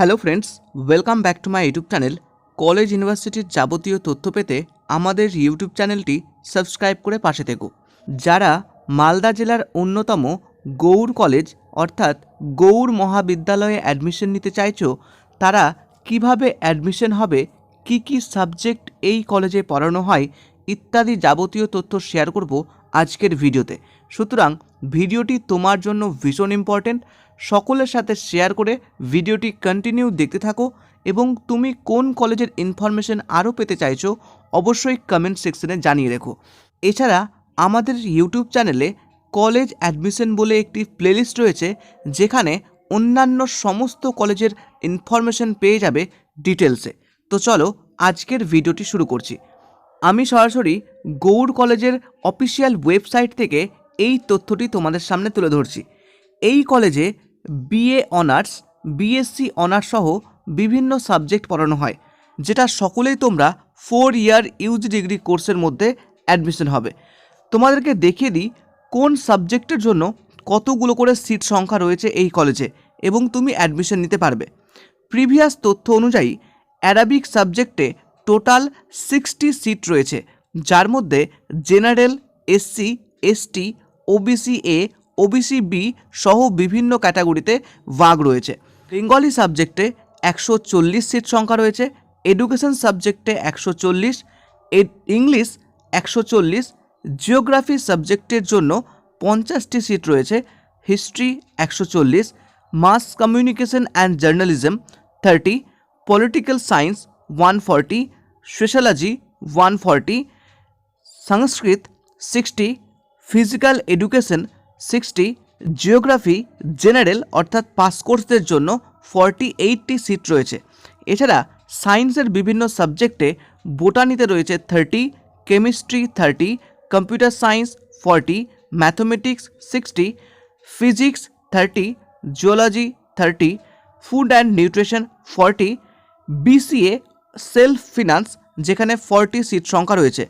Hello friends welcome back to my YouTube channel college ইউনিভার্সিটির যাবতীয় তথ্য পেতে আমাদের ইউটিউব চ্যানেলটি সাবস্ক্রাইব করে পাশে থেকো। যারা মালদা জেলার অন্যতম গৌড় কলেজ অর্থাৎ গৌড় মহাবিদ্যালয়ে অ্যাডমিশন নিতে চাইছো, তারা কীভাবে অ্যাডমিশন হবে, কি কি সাবজেক্ট এই কলেজে পড়ানো হয়, ইত্যাদি যাবতীয় তথ্য শেয়ার করব আজকের ভিডিওতে। সুতরাং ভিডিওটি তোমার জন্য ভীষণ ইম্পর্ট্যান্ট সকলের সাথে শেয়ার করে ভিডিওটি কন্টিনিউ দেখতে থাকো এবং তুমি কোন কলেজের ইনফরমেশন আরও পেতে চাইছো, অবশ্যই কমেন্ট সেকশনে জানিয়ে রেখো। এছাড়া আমাদের ইউটিউব চ্যানেলে কলেজ অ্যাডমিশন বলে একটি প্লেলিস্ট রয়েছে, যেখানে অন্যান্য সমস্ত কলেজের ইনফরমেশন পেয়ে যাবে ডিটেলসে তো চলো আজকের ভিডিওটি শুরু করছি। আমি সরাসরি গৌড় কলেজের অফিসিয়াল ওয়েবসাইট থেকে এই তথ্যটি তোমাদের সামনে তুলে ধরছি। এই কলেজে বিএ অনার্স বিএসসি অনার্স সহ বিভিন্ন সাবজেক্ট পড়ানো হয়, যেটা সকলেই তোমরা ফোর ইয়ার ইউজ ডিগ্রি কোর্সের মধ্যে অ্যাডমিশন হবে। তোমাদেরকে দেখিয়ে দিই কোন সাবজেক্টের জন্য কতগুলো করে সিট সংখ্যা রয়েছে এই কলেজে এবং তুমি অ্যাডমিশন নিতে পারবে। প্রিভিয়াস তথ্য অনুযায়ী অ্যারাবিক সাবজেক্টে টোটাল সিক্সটি সিট রয়েছে যার মধ্যে general SC ST OBC, A, OBC, B সহ বিভিন্ন ক্যাটাগরিতে ভাগ রয়েছে। বেঙ্গলি সাবজেক্টে একশো চল্লিশ সিট সংখ্যা রয়েছে, এডুকেশন সাবজেক্টে একশো চল্লিশ ইংলিশ একশো চল্লিশ, জিওগ্রাফি সাবজেক্টের জন্য পঞ্চাশটি সিট রয়েছে, হিস্ট্রি একশো চল্লিশ, mass communication and journalism thirty, political science one forty, sociology one forty Sanskrit sixty physical education sixty geography general অর্থাৎ পাস কোর্সদের জন্য ফর্টি এইটটি সিট রয়েছে। এছাড়া সায়েন্সের বিভিন্ন সাবজেক্টে বোটানিতে রয়েছে thirty chemistry thirty computer science forty mathematics sixty physics thirty geology thirty food and nutrition forty BCA self finance যেখানে ফর্টি সিট সংখ্যা রয়েছে।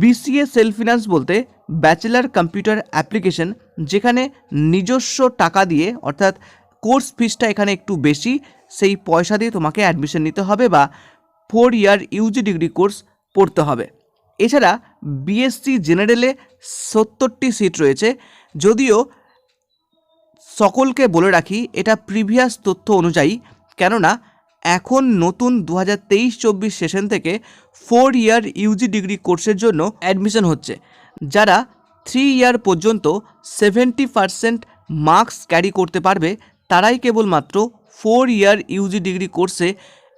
বিসিএ সেলফ ফিনান্স বলতে ব্যাচেলার কম্পিউটার অ্যাপ্লিকেশন, যেখানে নিজস্ব টাকা দিয়ে, অর্থাৎ কোর্স ফিসটা এখানে একটু বেশি, সেই পয়সা দিয়ে তোমাকে অ্যাডমিশন নিতে হবে বা four year UG degree course পড়তে হবে। এছাড়া বিএসসি জেনারেলে সত্তরটি সিট রয়েছে। যদিও সকলকে বলে রাখি, এটা প্রিভিয়াস তথ্য অনুযায়ী, কেননা এখন নতুন দু হাজার তেইশ চব্বিশ সেশন থেকে ফোর ইয়ার ইউজি ডিগ্রি কোর্সের জন্য অ্যাডমিশন হচ্ছে, যারা থ্রি ইয়ার পর্যন্ত সেভেন্টি পারসেন্ট মার্কস ক্যারি করতে পারবে, তারাই কেবলমাত্র ফোর ইয়ার ইউজি ডিগ্রি কোর্সে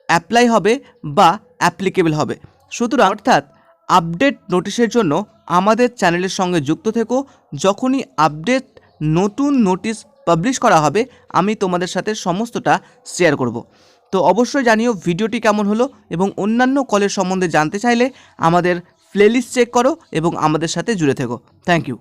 অ্যাপ্লাই হবে বা অ্যাপ্লিকেবল হবে। সুতরাং অর্থাৎ আপডেট নোটিশের জন্য আমাদের চ্যানেলের সঙ্গে যুক্ত থেকো, যখনই আপডেট নতুন নোটিশ পাবলিশ করা হবে, আমি তোমাদের সাথে সমস্তটা শেয়ার করব। তো অবশ্যই জানিও ভিডিওটি কেমন হলো এবং অন্যান্য কলের সম্বন্ধে জানতে চাইলে আমাদের প্লেলিস্ট চেক করো এবং আমাদের সাথে জুড়ে থেকো। Thank you